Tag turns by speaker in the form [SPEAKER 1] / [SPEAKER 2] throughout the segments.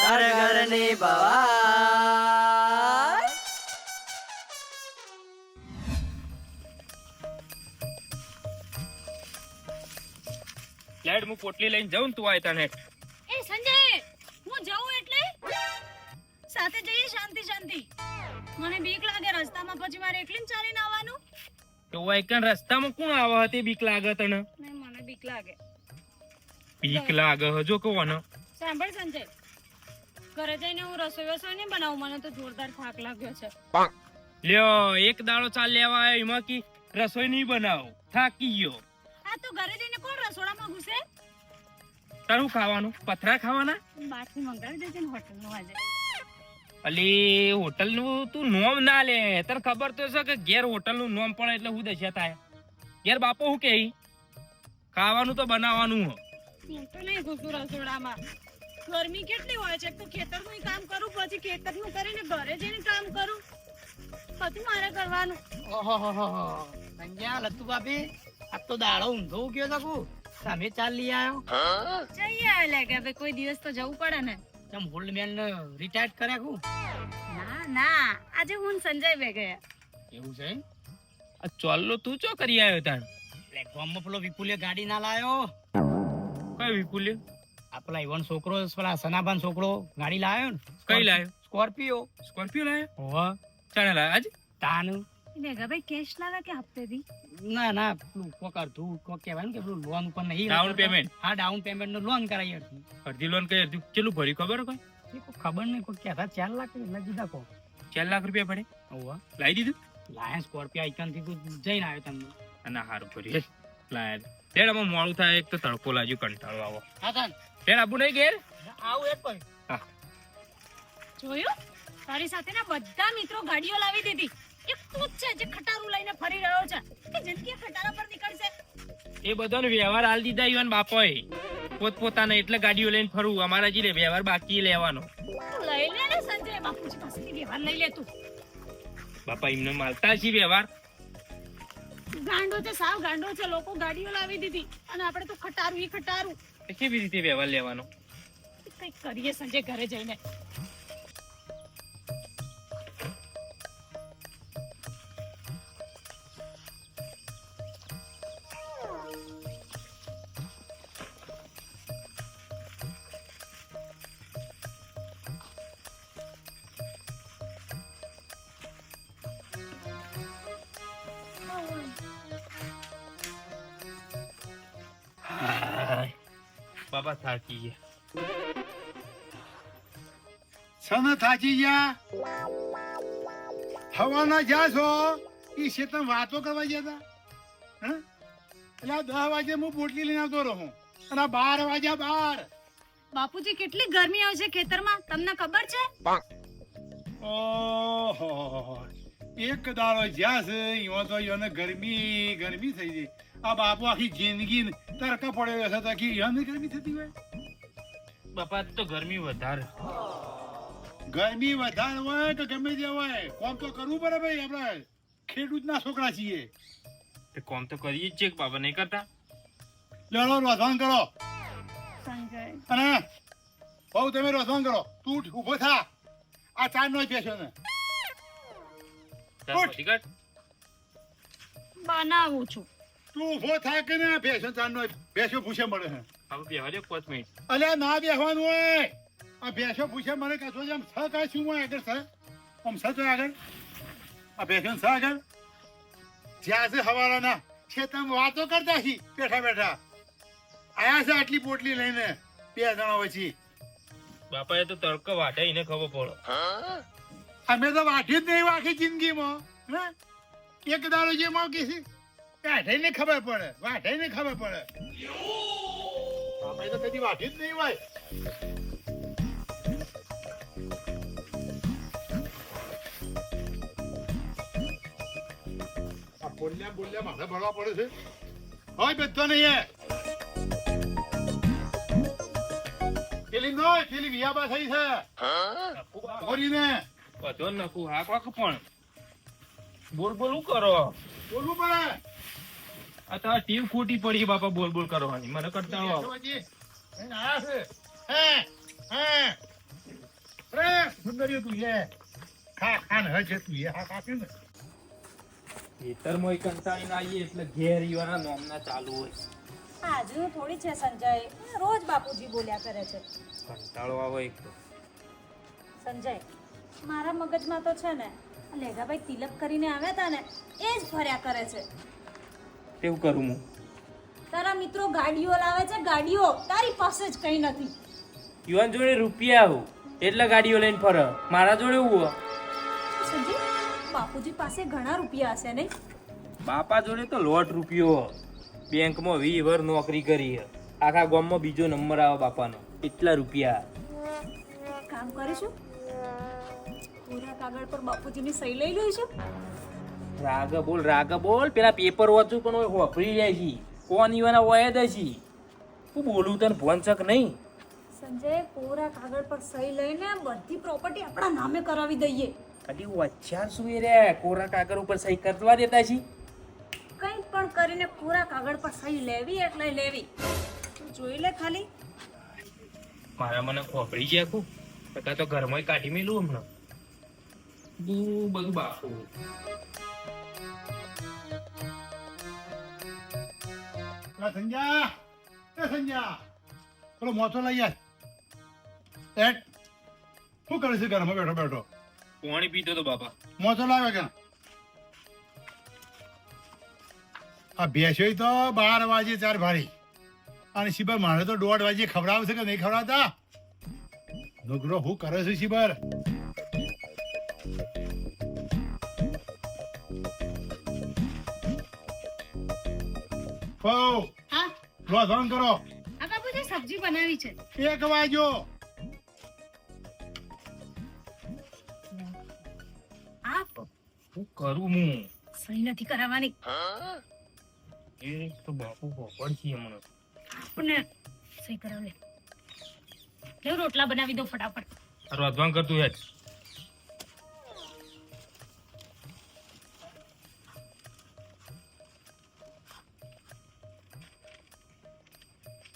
[SPEAKER 1] ઘર ઘરની ભવાઈ
[SPEAKER 2] લેડ હું પોટલી લઈને જાઉં તું આય તને.
[SPEAKER 3] એ સંજય હું જાઉં એટલે? સાથે જઈએ શાંતિ શાંતિ. મને બીક લાગે રસ્તામાં પછી મારે એકલીને ચાલીને આવવાનું?
[SPEAKER 2] તો વાયકન રસ્તામાં કોણ આવે હતી બીક લાગે તને?
[SPEAKER 3] મને બીક લાગે.
[SPEAKER 2] બીક લાગે હજો કોને
[SPEAKER 3] સાંભળ સંજય ઘરે જઈને હું રસોઈ વસોઈ નહીં બનાવું મને તો જોરદાર થાક લાગ્યો છે.
[SPEAKER 2] લ્યો એક દાડો ચાલ લેવા આવ્યો એમાં કી રસોઈ નહીં બનાવો. થાકી ગયો.
[SPEAKER 3] આ તો ઘરે જઈને કોણ રસોડામાં ઘૂસે
[SPEAKER 2] તારું ખાવાનું? પથરા ખાવાના?
[SPEAKER 3] બાકી મંગાવી દેજે ને હોટલનું આજે.
[SPEAKER 2] અલી હોટલનું તું નોમ ના લે. તને ખબર તો છે કે ઘેર હોટલનું નોમ પણ એટલે હું દશા થાય. ઘેર બાપો હું કે ખાવાનું તો બનાવવાનું હો.
[SPEAKER 3] હું તો નહીં ઘૂસું રસોડામાં. ગરમી કેટલી હોય છે? તો તો ખેતરનું કામ કરું પછી ખેતરનું કરીને ઘરે જઈને કામ કરું. પછી મારે કરવાનું.
[SPEAKER 1] ઓહોહોહો. સંજ્ઞા લતુ ભાભી આ તો દાડો ઊંધો ગયો તો કુ. તમે ચાલ લઈ આવ્યો
[SPEAKER 3] જઈએ આવે કે ભાઈ કોઈ દિવસ તો જવું પડે ને.
[SPEAKER 1] તમ હોલ્ડમેન ને રિટાયર્ડ કર્યા કુ?
[SPEAKER 3] ના ના આજે હું સંજય બે ગયા.
[SPEAKER 2] એવું છે આ ચોલ્લો તું ચો કરી આવ્યો તાણ
[SPEAKER 1] પ્લેટફોર્મમાં પેલો વિપુલે ગાડી ના લાયો.
[SPEAKER 2] કયો વિપુલ્યો
[SPEAKER 1] આ પેલા ઈવન છોકરો પેલા સનાભાન છોકરો ગાડી લાવ્યો ને?
[SPEAKER 2] કઈ લાવ્યો
[SPEAKER 1] સ્કોર્પિયો
[SPEAKER 2] સ્કોર્પિયો લાવ્યો
[SPEAKER 1] હોવા
[SPEAKER 2] ચાણે લાવ્યો આજ?
[SPEAKER 1] તાનું
[SPEAKER 3] ભેગા ભાઈ કેશ લાવે કે હપ્તેથી?
[SPEAKER 1] ના ના કોક અડધું કોક કહેવાય ને કે પેલું લોન ઉપર નહીં
[SPEAKER 2] Down
[SPEAKER 1] કરતા. હા ડાઉન પેમેન્ટનું લોન કરાવી હતી
[SPEAKER 2] અડધી લોન કઈ અડધી? કેટલું ભર્યું ખબર કોઈ?
[SPEAKER 1] ખબર નહીં કોઈ કહેતા ચાર લાખ એટલે દીધા કો
[SPEAKER 2] ચાર લાખ રૂપિયા પડે
[SPEAKER 1] હોવા
[SPEAKER 2] લાવી દીધું?
[SPEAKER 1] લાયન્સ સ્કોર્પિયો આઈકનથી તું જઈને આવ્યો તમને.
[SPEAKER 2] અને હારું તેડ મોડું થાય એક તો તડકો લાગ્યો કંટાળો આવો.
[SPEAKER 1] હા
[SPEAKER 2] તેડ આબુ નહીં ઘેર?
[SPEAKER 1] આવું એક કોઈ.
[SPEAKER 3] જોયું? તારી સાથેના બધા મિત્રો ગાડીઓ લાવી દીધી. એક તું જ છે જે ખટારું લઈને ફરી રહ્યો છે. કે જિંદગી ખટારા પર નીકળશે?
[SPEAKER 2] એ બધાનો વ્યવહાર હાલ દીધા ઈવન બાપોએ. પોત પોતાના એટલે ગાડીઓ લઈને ફરવું અમારા જીલે વ્યવહાર બાકી લેવાનો.
[SPEAKER 3] લઈ લે ને સંજય બાપુજી પાસેથી વ્યવહાર લઈ લે તું.
[SPEAKER 2] બાપા એમને માલતા છે વ્યવહાર.
[SPEAKER 3] ગાંડો છે સાવ ગાંડો છે. લોકો ગાડીઓ લાવી દીધી. અને આપણે તો ખટારું ઈ ખટારું.
[SPEAKER 2] કેવી રીતે વ્યવહાર લેવાનો?
[SPEAKER 3] કંઈક કરીએ સંજય ઘરે જઈને.
[SPEAKER 2] બાપા થાકી ગયા.
[SPEAKER 4] સન થાચી ગયા? હવાના જ્યાં છો એ શેતમ વાતો કરવા ગયા હતા હં? એટલે આ દસ વાગે હું પોટલી લઈને આવતો રહું. અને બાર વાગ્યા બાર.
[SPEAKER 3] બાપુજી કેટલી ગરમી આવશે ખેતરમાં? તમને ખબર છે?
[SPEAKER 4] ઓહો એક દાડો જ્યાં છે એમાં તો એને ગરમી ગરમી થઈ ગઈ. આ બાપુ આખી જિંદગી તડકા પડ્યો હશે તો આખી એને ગરમી થતી હોય?
[SPEAKER 2] બાપા તો ગરમી વધારે.
[SPEAKER 4] ગરમી વધારે હોય કે ગમે તે હોય? કોમ તો કરવું પડે ભાઈ આપણે ખેડૂતના છોકરા છીએ.
[SPEAKER 2] તે કોમ તો કરીએ જ છે કે બાપા નહીં કરતા.
[SPEAKER 4] લડો રોધવાન કરો. અને બહુ તમે રોધવાન કરો. તું ઊભો થા. આ ચાર નો. પેશો ને?
[SPEAKER 3] બનાવું છું.
[SPEAKER 4] તું ઊભો થા કે ને? બેસો ચાર નો બેસો ભૂસે મળે હે
[SPEAKER 2] હવે બેહવા દે પાંચ મિનિટ
[SPEAKER 4] અલ્યા ના બેહવાનું હોય. આ બેસો ભૂસે મળે કે તો જેમ છ કાંઈ શું હોય આગળ સર આમ છ તો આગળ. આ બેસો છ આગળ. જ્યાં છે હવાલાના છે તમે વાતો કરતા છી બેઠા બેઠા. આયા છે આટલી પોટલી લઈને બે જણા પછી
[SPEAKER 2] બાપા એ તો તડકો વાટે એને ખબર પડો.
[SPEAKER 4] અમે તો વાઢી જ નહીં વાખી જિંદગીમાં હે? એક દાડો જે મોકી છે. વાઢે ને ખબર પડે વાઢીને ખબર પડે. આપણે તો કદી વાઢી જ નહીં હોય. આ બોલ્યા બોલ્યા માથે ભરવા પડે છે. હોય બધો નહીં પેલી નો પેલી વિયાબા થઈ છે. ભરીને
[SPEAKER 2] બધો નખું હા વાક પણ? બોલ બોલું કરો?
[SPEAKER 4] બોલવું પડે.
[SPEAKER 2] આ ટીમ ખોટી પડી બાપા બોલ બોલ કરવાની મને કરતા આવો.
[SPEAKER 4] બેસવાજી. એને આયા છે. હે, હે. અરે સુંદરીઓ તું એ ખા ખા ને હજે તું એ હા ખા કે ને
[SPEAKER 2] ખેતરમાં કંટાળીને આવીએ એટલે ઘેર ઈવાના નોમના ચાલુ હોય
[SPEAKER 3] આજુ થોડી છે સંજય રોજ બાપુજી બોલ્યા કરે છે
[SPEAKER 2] કંટાળો આવે એક
[SPEAKER 3] સંજય મારા મગજમાં તો છે ને લેગાભાઈ તિલક કરીને આવ્યા હતા ને એ જ ફર્યા કરે છે
[SPEAKER 2] કેવું કરું હું.
[SPEAKER 3] તારા મિત્રો ગાડીઓ લાવે છે ગાડીઓ તારી પાસે જ કઈ નથી.
[SPEAKER 2] યુવાન જોડે રૂપિયા આવું. એટલે ગાડીઓ લઈને ફર. મારા જોડે હું હોય.
[SPEAKER 3] બાપુજી પાસે ઘણા રૂપિયા હશે નહીં?
[SPEAKER 2] બાપા જોડે તો લોટ રૂપિયો બેંકમાં વી વર નોકરી કરી આખા ગામમાં બીજો નંબર આવે બાપાનો. એટલા રૂપિયા.
[SPEAKER 3] કામ કરીશું? પૂરા કાગળ પર બાપુજીની સહી લઈ લઈશું?
[SPEAKER 2] રાગ બોલ રાગ બોલ. પેલા પેપર વાંચું પણ હોય હોફરી જાય છે. કોણ ઈવાના હોય જ છે. હું બોલું તને ફોન ચક નહીં.
[SPEAKER 3] સંજય પૂરા કાગળ પર સહી લઈને બધી પ્રોપર્ટી આપણા નામે કરાવી દઈએ.
[SPEAKER 2] ખાલી વચ્ચાર શું એ રે? કોરા કાગળ ઉપર સહી કરવા દેતા છે?
[SPEAKER 3] કંઈ પણ કરીને કોરા કાગળ પર સહી લેવી એટલે લેવી. તું જોઈ લે ખાલી.
[SPEAKER 2] મારા મને ખોપડી છે આખું ટકા તો ઘરમાં કાઢી મેલું હમણાં. બહુ બધું બાપુ
[SPEAKER 4] આ સંજ્યા એ સંજ્યા પેલો મોચો લઈ આય. એટ શું કરે છે ઘરમાં? બેઠો બેઠો.
[SPEAKER 2] પાણી પીતો તો બાપા.
[SPEAKER 4] મોચો લાવે કે આ ભેંસો તો બાર વાગે ચાર ભારી. અને શિબર મારે તો દોઢ વાગે ખવડાવશે કે નહીં ખવડાવતા? નોકરો હું કરે છે શિબર? હો
[SPEAKER 3] હા
[SPEAKER 4] રોધણ કરો.
[SPEAKER 3] આ બાપુજી સબ્જી બનાવી છે.
[SPEAKER 4] એક વાગ્યો.
[SPEAKER 3] આ
[SPEAKER 2] શું કરું હું?
[SPEAKER 3] સહી નથી કરાવવાની.
[SPEAKER 2] એ તો બાપુ છે
[SPEAKER 3] સહી લે. રોટલા બનાવી દો ફટાફટ.
[SPEAKER 2] રોધવાન કરતું હેડ.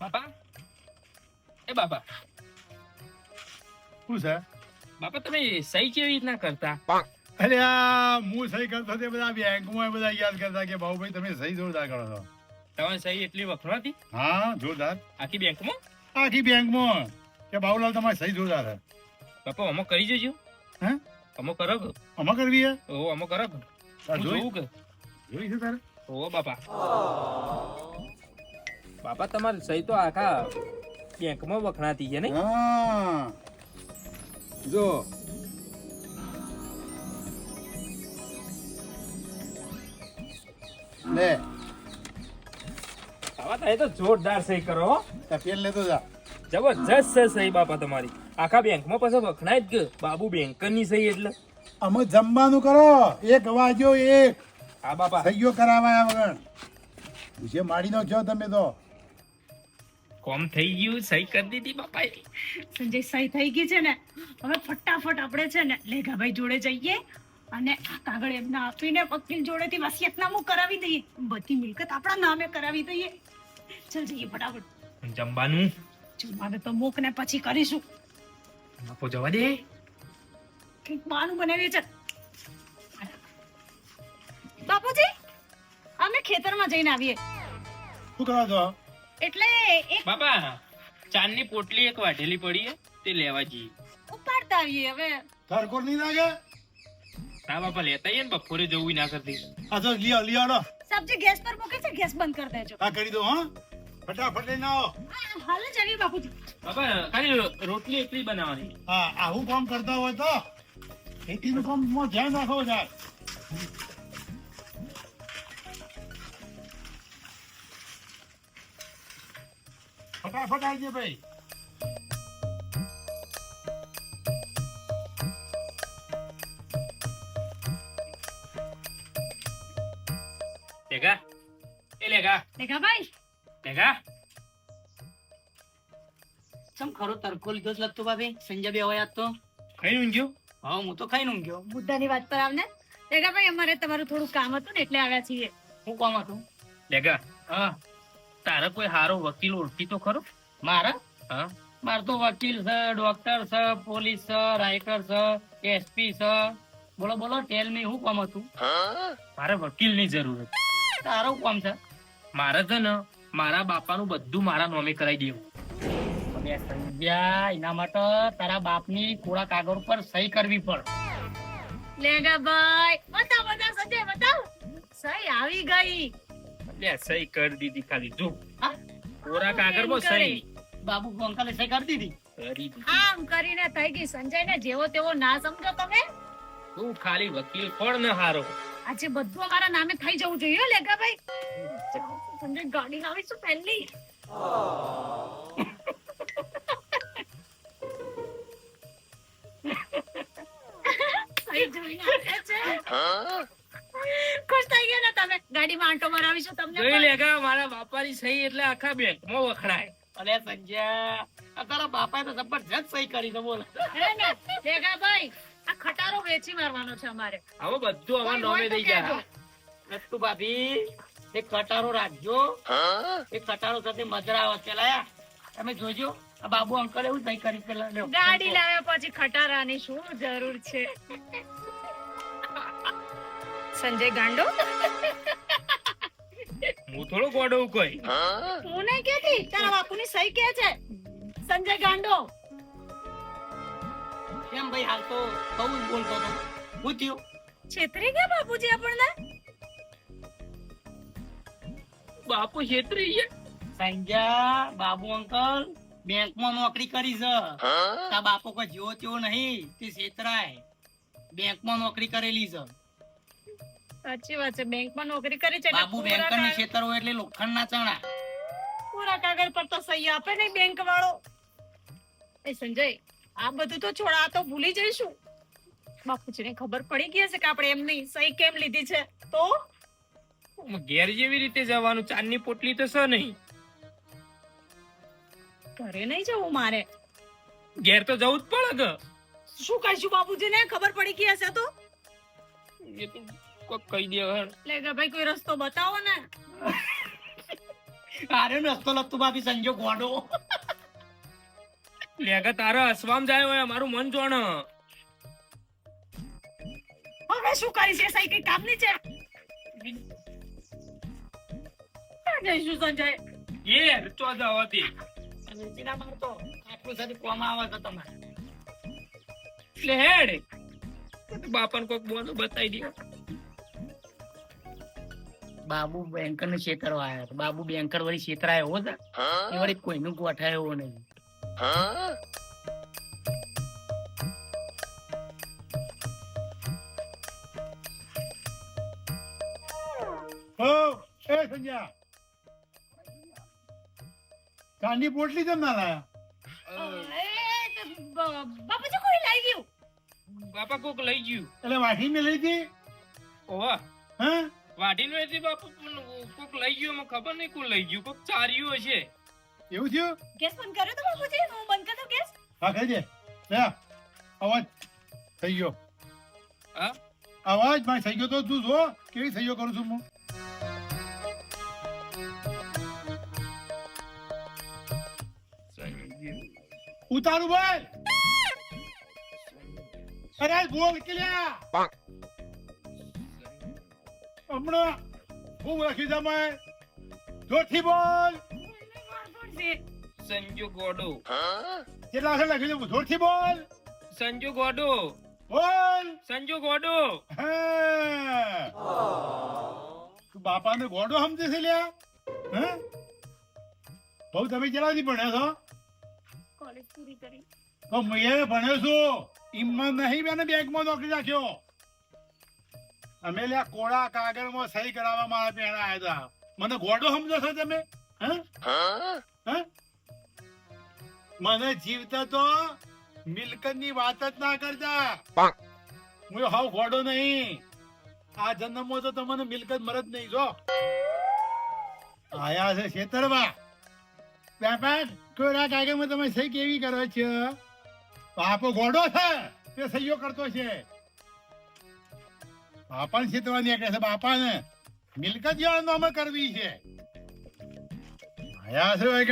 [SPEAKER 2] બાપા એ બાપા.
[SPEAKER 4] શું છે?
[SPEAKER 2] બાપા તમે સહી કેવી રીતના કરતા?
[SPEAKER 4] અરે આ હું સહી કરતો તે બધા બેંકમાં બધા યાદ કરતા કે ભાઈ તમે સહી જોરદાર કરો છો.
[SPEAKER 2] તમે સહી એટલી વખણાતી?
[SPEAKER 4] હા જોરદાર.
[SPEAKER 2] આખી બેંકમાં?
[SPEAKER 4] આખી બેંકમાં. કે બાબુલાલ તમારી સહી જોરદાર છે.
[SPEAKER 2] બાપા અમો કરી જજો
[SPEAKER 4] હે?
[SPEAKER 2] અમો કરો
[SPEAKER 4] અમો કરવી હે
[SPEAKER 2] ઓ અમો કરો જોયું
[SPEAKER 4] જોઈ?
[SPEAKER 2] કે?
[SPEAKER 4] જોઈ છે તારે?
[SPEAKER 2] ઓ બાપા. બાપા તમારે સહી તો આખા બેંકમાં વખણાતી છે ને
[SPEAKER 4] હા. જો. લે.
[SPEAKER 2] આવા થાય તો જોરદાર સહી કરો હો.
[SPEAKER 4] લેતો જા.
[SPEAKER 2] જબરજસ્ત છે સહી બાપા તમારી. આખા બેંકમાં પછી વખણાય જ ગયો બાબુ બેંકરની સહી એટલે.
[SPEAKER 4] અમે જમવાનું કરો. એક વાગ્યો એક.
[SPEAKER 2] હા બાપા.
[SPEAKER 4] સહીઓ કરાવાયા વગર. જે માડી નાખ્યો તમે તો.
[SPEAKER 2] કોમ થઈ ગયું સહી કરી દીધી બાપા
[SPEAKER 3] સંજય સહી થઈ ગઈ છે ને હવે ફટાફટ આપણે છે ને લેઘાભાઈ જોડે જઈએ અને આ કાગળ એમને આપીને વકીલ જોડેથી વસિયતનામું કરાવી દઈએ. બધી મિલકત આપણા નામે કરાવી દઈએ. ચાલ જઈએ ફટાફટ.
[SPEAKER 2] જમવાનું?
[SPEAKER 3] જમવાને તો મૂક ને પછી કરીશું.
[SPEAKER 2] બાપો જવા દે.
[SPEAKER 3] કંઈક બાનું બનાવીએ છે બાપુજી અમે ખેતરમાં જઈને આવીએ.
[SPEAKER 4] શું કરવા
[SPEAKER 3] એટલે એક
[SPEAKER 2] બાપા ચાંદની પોટલી એક વાઢેલી પડી છે તે લેવા જઈએ.
[SPEAKER 3] ઉપાડતા આવીએ હવે.
[SPEAKER 4] ધરકોર નહીં લાગે?
[SPEAKER 2] ના બાપા લેતા આવીએ ને બપોરે જવું ના કરતી
[SPEAKER 4] આ તો લિયો લિયો લો
[SPEAKER 3] સબ્જી ગેસ પર મૂકે છે ગેસ બંધ કરી દેજો.
[SPEAKER 4] હા કરી દો હા. ફટાફટ લઈને આવો.
[SPEAKER 3] આ, હાલ જ આવી બાપુજી.
[SPEAKER 2] બાપા ખાલી રોટલી એકલી બનાવવાની.
[SPEAKER 4] હા આવું કામ કરતા હોય તો ખેતીનું કામમાં ધ્યાન રાખો યાર ફટાફટ આવજે ભાઈ.
[SPEAKER 2] લેગા એ લેગા લેગા
[SPEAKER 1] ખરો તરકો લીધો જ લત્તુ ભાભી? સંજય બે હોય તો.
[SPEAKER 2] ખાઈ ઊંઘ્યો?
[SPEAKER 1] હા હું તો ખાઈ ઊંઘ્યો.
[SPEAKER 3] મુદ્દાની વાત પર આવને લેઘાભાઈ અમારે તમારું થોડું કામ હતું ને એટલે આવ્યા છીએ.
[SPEAKER 1] હું કોમ હતું?
[SPEAKER 2] લેગા
[SPEAKER 1] હા.
[SPEAKER 2] તારે કોઈ સારો વકીલ ઓળખી તો ખરો?
[SPEAKER 1] મારા?
[SPEAKER 2] હા.
[SPEAKER 1] મારે તો વકીલ છે ડોક્ટર છે પોલીસ છે રાઇટર છે એસપી છે. બોલો બોલો ટેલ મી હું કામ હતું?
[SPEAKER 2] મારે વકીલની જરૂર હતી.
[SPEAKER 1] તારો કામ છે?
[SPEAKER 2] મારે છે ને મારા બાપાનું બધું મારા નોમે કરાવી દેવું.
[SPEAKER 1] અને સંજ્યા એના માટે તારા બાપની કોળા કાગળ ઉપર સહી કરવી પડે.
[SPEAKER 3] લેગા ભાઈ બતાવ બતાવ સંજય બતાવ. સહી આવી ગઈ.
[SPEAKER 2] એટલે સહી કરી દીધી ખાલી. જો.
[SPEAKER 1] હા?
[SPEAKER 2] કોરા કાગળમાં સહી.
[SPEAKER 1] બાબુ અંકલે સહી કરી દીધી.
[SPEAKER 2] કરી
[SPEAKER 3] આમ કરીને થઈ ગઈ સંજય ને જેવો તેવો ના સમજો તમે.
[SPEAKER 2] તું ખાલી વકીલ કોણ ને હારો?
[SPEAKER 3] આજે બધું અમારા નામે થઈ જવું જોઈએ લેગા ભાઈ સંજય ગાડી લાવી છું પહેલી. સહી જોઈને આપે છે. તમે ગાડીમાં આંટો મરાવીશું તમને
[SPEAKER 2] જોઈ. લેગા મારા બાપાની સહી એટલે આખા બેંકમાં વખણાય.
[SPEAKER 1] અલે સંજય આ તારા બાપાએ તો જબરજસ્ત સહી કરી છે બોલ.
[SPEAKER 3] હે ને લેગા ભાઈ આ ખટારો વેચી મારવાનો છે અમારે.
[SPEAKER 2] હવે બધું અમારા નોમે દઈ જાય.
[SPEAKER 1] રસ્તુ ભાભી એક કટારો રાખજો. એક કટારો સાથે મજરા આવે લાયા. તમે જોજો આ બાબુ અંકલ એવું સહી કરી પેલા
[SPEAKER 3] ગાડી લાવ્યા પછી ખટારાની શું જરૂર છે? સંજય ગાંડો?
[SPEAKER 2] હું થોડો ગોડો કોઈ.
[SPEAKER 3] હું નહીં કેતી તારા બાપુની સહી કે છે. સંજય ગાંડો.
[SPEAKER 1] કેમ ભાઈ હાલ તો બહુ જ બોલતો હતો. થયું?
[SPEAKER 3] છેતરી ગયા બાપુજી આપણને?
[SPEAKER 2] બાપુ છેતરી ગયા.
[SPEAKER 1] સંજય બાબુ અંકલ બેંકમાં નોકરી કરી છે. તા બાપુ કોઈ જેવો તેવો નહીં તે છેતરાય. બેંકમાં નોકરી કરેલી છે.
[SPEAKER 3] સાચી વાત છે. બેંકમાં નોકરી કરી છે
[SPEAKER 1] બાબુ
[SPEAKER 3] પૂરા
[SPEAKER 1] બેંકરની
[SPEAKER 3] કાગળ-
[SPEAKER 1] હોય એટલે લોખંડ ના ચણા.
[SPEAKER 3] પૂરા કાગળ પર તો સહી આપે નહીં બેંક વાળો એ સંજય આ બધું તો છોડ આ તો ભૂલી જઈશું. બાપુજીને ખબર પડી ગઈ હશે કે આપણે એમની સહી કેમ લીધી છે. તો?
[SPEAKER 2] ઘેર જેવી રીતે જવાનું ચાંદની પોટલી તો છે નહીં.
[SPEAKER 3] ઘરે નહીં જવું મારે.
[SPEAKER 2] ઘેર તો જવું જ પડે કે?
[SPEAKER 3] શું કહીશું બાપુજીને? ખબર પડી ગઈ હશે તો?
[SPEAKER 2] એ તો કોક કહી દે હવે.
[SPEAKER 3] લે કે ભાઈ કોઈ રસ્તો બતાવો ને.
[SPEAKER 1] અરે રસ્તો લપતો ભાભી સંજો ગોડો
[SPEAKER 2] લેગા તારા અસવામ જાય હોય મારું મન જોણ.
[SPEAKER 3] હવે શું કરી છે સહી કઈ કામની છે? ક્યાં જઈશું સંજય.
[SPEAKER 2] ઘેર ચો જવા
[SPEAKER 1] વેચીના મારતો. આટલું સારી કોમ આવે તો તમારે.
[SPEAKER 2] એટલે હેડ. બાપાને કોક બોલો બતાવી દે.
[SPEAKER 1] બાબુ બેંકર ને છેતરવા આવ્યા છે બાબુ બેંકર વળી છેતરાય એવો છે એ વળી કોઈનું ગોઠાય એવો નહીં.
[SPEAKER 4] એ સંજ્યા ચાંદની પોટલી કેમ ના લાયા?
[SPEAKER 3] એ તો બ- બાપુજી કોઈ લઈ ગયું?
[SPEAKER 2] બાપા કોક લઈ ગયું.
[SPEAKER 4] એટલે વાઢી મેં લઈ હતી
[SPEAKER 2] ઓવા
[SPEAKER 4] હા?
[SPEAKER 2] વાઢીનો એથી બાપુ કોક લઈ ગયો મને ખબર નહીં કોણ લઈ ગયું કોક ચાર્યું હશે.
[SPEAKER 4] એવું થયું?
[SPEAKER 3] ગેસ બંધ કર્યો તો બાપુજી? હું બંધ કર્યો ગેસ?
[SPEAKER 4] હા કહી દે લે અવાજ. થઈ ગયો.
[SPEAKER 2] હા?
[SPEAKER 4] અવાજમાં થઈ ગયો તો તું જો કેવી થઈ ગયો કરું છું હું. ઉતારું ભાઈ. અરે બોલ કિલ્યા હમણાં હું રાખી જમાય જોથી બોલ.
[SPEAKER 2] સંજુ ગોડો.
[SPEAKER 4] કેટલા છે લખી દઉં જોરથી બોલ.
[SPEAKER 2] સંજુ ગોડો.
[SPEAKER 4] બોલ.
[SPEAKER 2] સંજુ ગોડો.
[SPEAKER 4] હા. તું બાપાને ગોડો સમજે છે લ્યા? હે? બહુ તમે કેટલાથી ભણ્યા છો?
[SPEAKER 3] કોલેજ પૂરી કરી.
[SPEAKER 4] તો મેં ભણ્યો છું. ઈમમાં નહીં બેને બેંકમાં નોકરી રાખ્યો. અમે લ્યા કોળા કાગળમાં સહી કરાવવા મારા પેણા આવ્યા હતા મને ગોડો સમજો છો તમે? મને જીવતા તો મિલકતની વાત જ ના કરતા. હું હાવ ગોડો નહીં. આ જન્મમાં તો તમને મિલકત મરદ નહીં જો. આયા છે ખેતરમાં. વેપાર કોળા કાગળમાં તમે સહી કેવી કરો છો? બાપો ગોડો છે. તે સહીઓ કરતો છે. બાપાને છેતવા નીકળે છે બાપાને. મિલકત યાર નામે કરવી છે. આયા છે ભાઈ